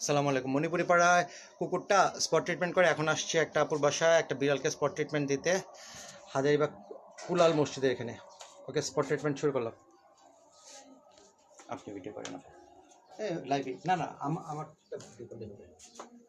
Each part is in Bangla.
সালাম আলাইকুম। মণিপুরি পাড়ায় কুকুরটা স্পট ট্রিটমেন্ট করে এখন আসছে একটা আপুর বাসায় একটা বিড়ালকে স্পট ট্রিটমেন্ট দিতে। হাজারিবাগ কুলাল মসজিদের এখানে। ওকে স্পট ট্রিটমেন্ট শুরু করলাম। আপনি ভিডিও করেন না। লাইভে না না আমা- আমার ভিডিও করলে হবে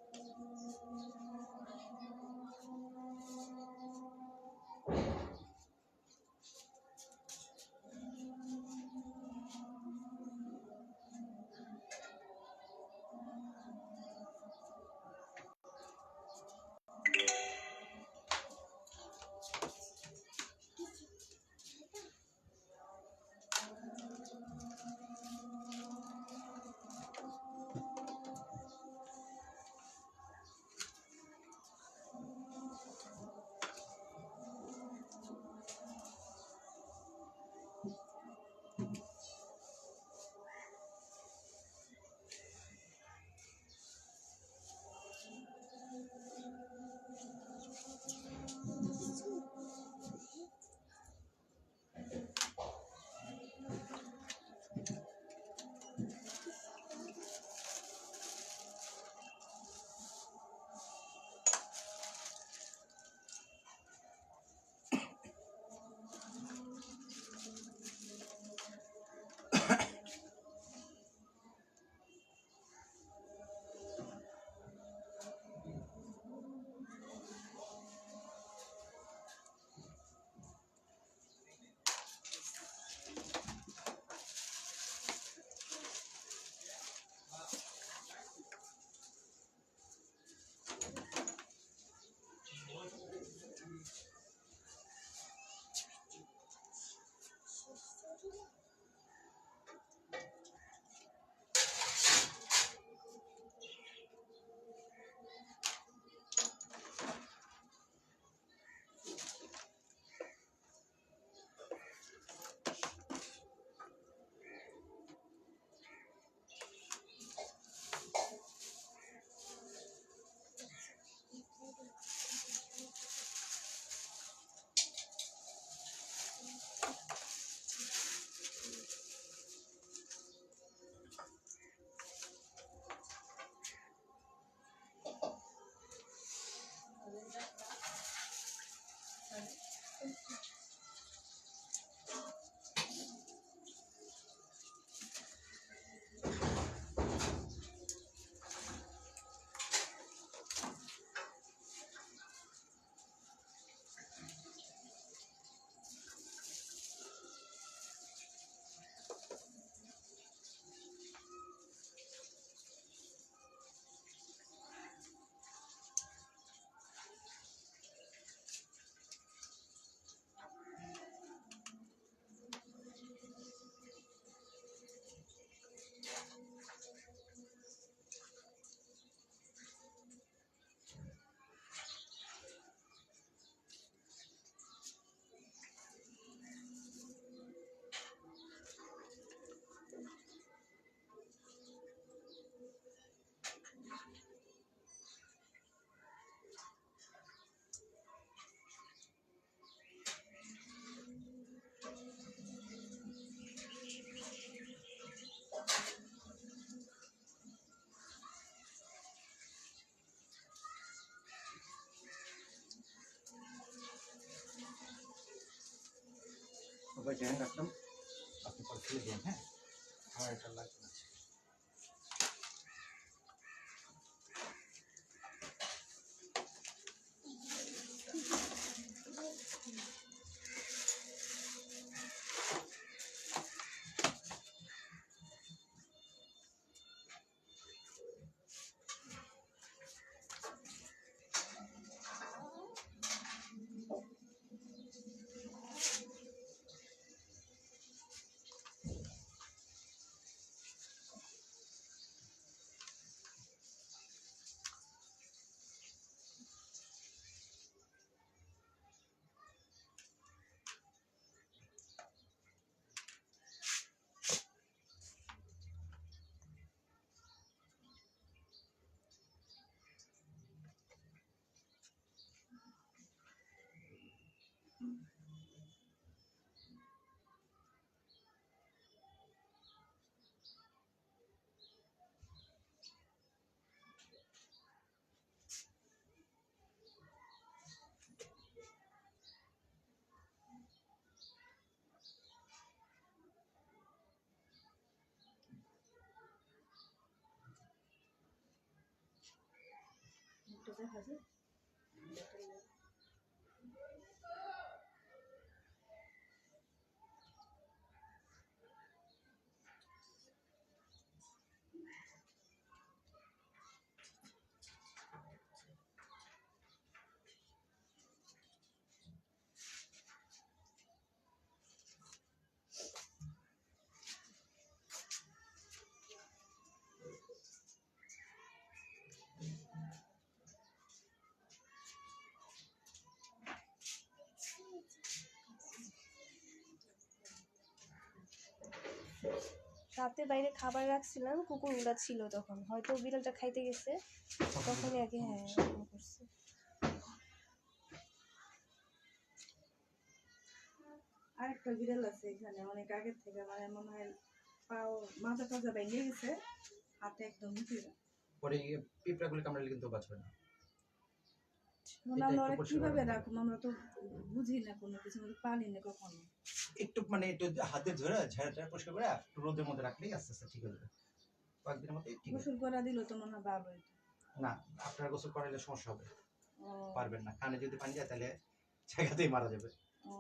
সবাই ধ্যান রাখলাম আপনি পরে ফেলে দিন হ্যাঁ আমার সোজা ভাজে রাতে বাইরে খাবার রাখছিলাম কুকুরগুলা ছিল তখন। হয়তো বিড়ালটা খাইতে গেছে তখনই আগে হ্যাঁ করছে। আরেকটা বিড়াল আছে এখানে অনেক আগের থেকে মানে মনে হয় পাও মাথা টাজা ভেঙে গেছে হাতে একদম মুঠি পরে এই পিঁপড়াগুলি কামড়ালে কিন্তু বাঁচবে না। মানে আমরা একটু ওরা পরিষ্কার কীভাবে রাখব আমরা তো বুঝি না কোনো কিছু আমরা পারি না কখনো। একটু মানে একটু হাতে ধরে ঝাড়া ঝাড়া পরিষ্কার করে একটু রোদের মধ্যে রাখলেই আস্তে আস্তে ঠিক হয়ে যাবে। কয়েকদিনের মধ্যে ঠিক গোসল করা দিল তো মনে হয় ভালো না আপনার গোসল করাইলে সমস্যা হবে। পারবেন না। কানে যদি পানি যায় তাহলে জায়গাতেই মারা যাবে। ও।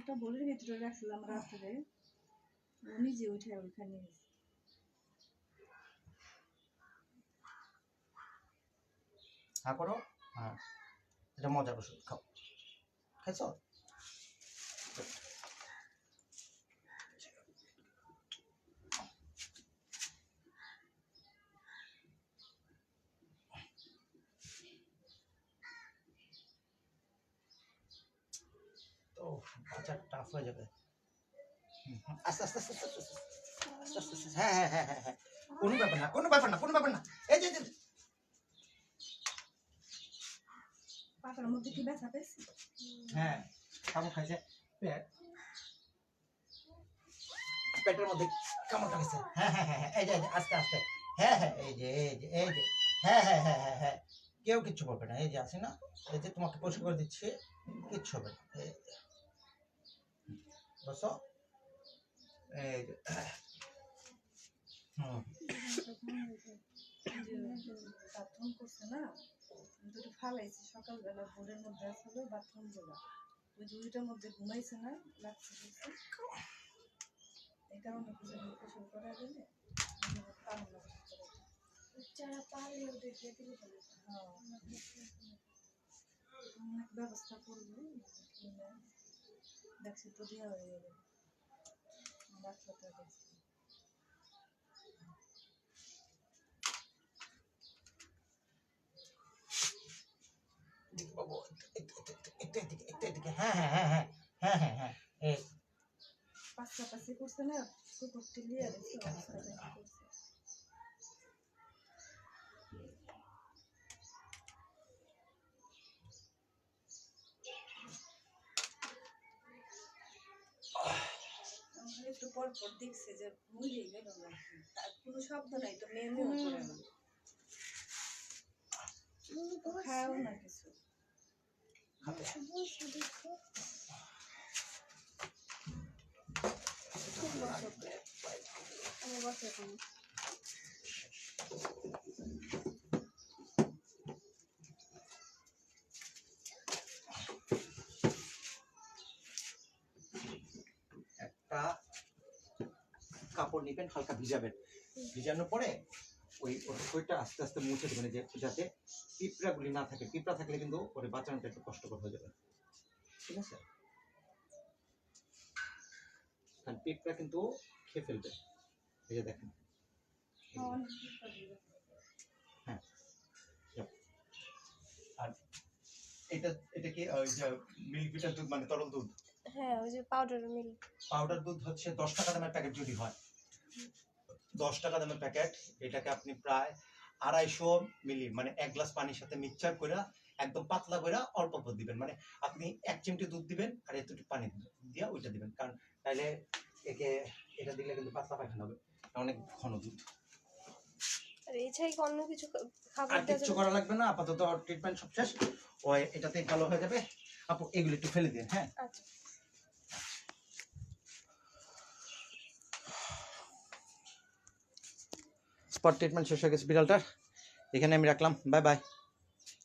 একটা বলের ভিতরে রাখছিলাম রাত্রে। ও নিজে উঠে ওইখানে হ্যাঁ করো। হ্যাঁ এটা মজার ওষুধ, খাও। খাইছো? হয়ে যাবে আস্তে আস্তে আস্তে আস্তে কেউ কিচ্ছু বলবে না এই যে আসে না এই যে তোমাকে পরিষ্কার করে দিচ্ছি কিচ্ছু হবে না এই বাথরুম করছে না ব্যবস্থা করব দেখছি তো দেওয়া হয়ে যাবে ডাক্তার দেখছি বাবু হ্যাঁ হ্যাঁ হ্যাঁ হ্যাঁ হ্যাঁ হ্যাঁ পাশাপাশি করছে না কুকুরটি লিয়ে দেখছি একটু পর পর দেখছে যে ভুলেই গেল না। তার কোনো শব্দ নাই তো মেয়ে মেয়েও করে না। খায়ও না কিছু। আমার বসে কাপড় নিবেন হালকা ভিজাবেন। ভিজানোর পরে ওই ওর ওইটা আস্তে আস্তে মুছে দেবেন যে যাতে পিঁপড়াগুলি না থাকে। পিঁপড়া থাকলে কিন্তু ওরে বাঁচানোটা একটু কষ্টকর হয়ে যাবে। ঠিক আছে? কারণ পিঁপড়া কিন্তু খেয়ে ফেলবে। এই যে দেখেন। হয়ে গেছে। আর এটা এটা কি ওই যে মিল্ক বিটার দুধ মানে তরল দুধ? হ্যাঁ ওই যে পাউডার মিল্ক পাউডার দুধ হচ্ছে দশ টাকা দামের প্যাকেট যদি হয়। দশ টাকা দামের প্যাকেট এটাকে আপনি প্রায় আড়াইশো মিলি মানে এক গ্লাস পানির সাথে মিক্সচার করে একদম পাতলা করে অল্প অল্প দিবেন। মানে আপনি এক চিমটি দুধ দিবেন আর এতটুকু পানি দিয়ে ওইটা দিবেন। কারণ তাহলে একে এটা দিলে কিন্তু পাতলা পায়খানা হবে। অনেক ঘন দুধ। অন্য কিছু খাবার করা লাগবে না আপাতত ট্রিটমেন্ট সব শেষ। এটাতেই ভালো হয়ে যাবে। আপু এগুলো একটু ফেলে দিন হ্যাঁ? আচ্ছা। স্পট ট্রিটমেন্ট শেষ হয়ে গেছে বিড়ালটার। এখানে আমি রাখলাম। Bye bye